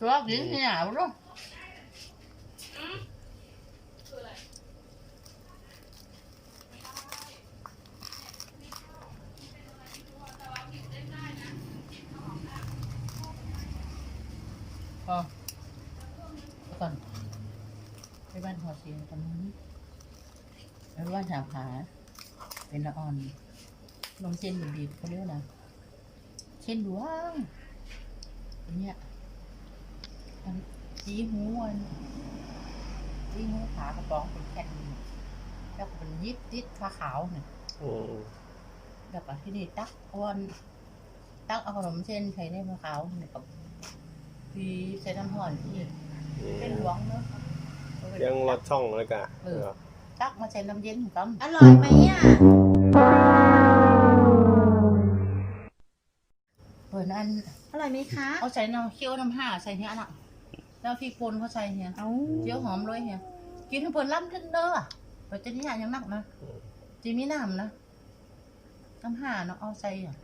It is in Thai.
ชอบกินเนี่ยรู้พอก่อนไปบ้านหัวเสียงตรงนี้ไปบ้านสามขาเป็นละอ่อนลงเส้นบีบเขาเรียกนะเส้นหลวงเนี่ย จีหูอันจีหูขากระป๋องเป็นแค่นี้แล้วก็เป็นยิบติดขาขาวเนี่ยอืมแล้วก็ที่นี่ตักอ้วนตักเอาขนมเส้นใส่ในมะขาวเนี่ยกับพีใส่น้ำห่อนที่เป็นหลวงเนาะยังรอดช่องเลยกะเออตักมาใส่น้ำเย็นกันอร่อยไหมอะเปิดอันอร่อยไหมคะ เอาใส่น้ำเคี่ยวน้ำห่าใส่เนี้ยน่ะ แล้วพริกป่นเขาใส่เนี่ยเอาเจียวหอมเลยเนี่ยกินให้เปิดล้ำขึ้นเด้อเปิดจะนี่ยังนักนะจีมีน้ำนะน้ำห่าเนาะเอาใส่อะ